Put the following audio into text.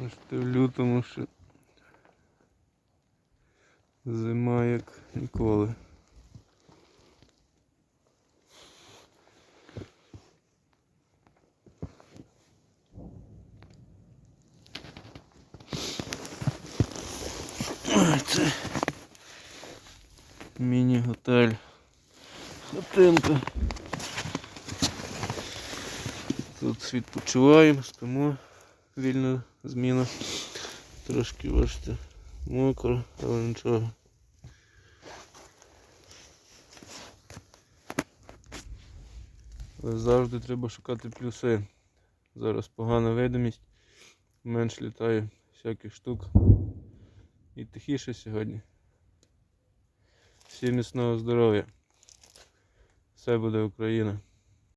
Бачите, в лютому ще зима як ніколи. Це міні-готель. Хатинка. Тут відпочиваємо, спимо, вільна зміна. Трошки бачите, мокро, але нічого. Але завжди треба шукати плюси. Зараз погана видимість, менш літає всяких штук. І тихіше сьогодні. Всім міцного здоров'я. Все буде Україна.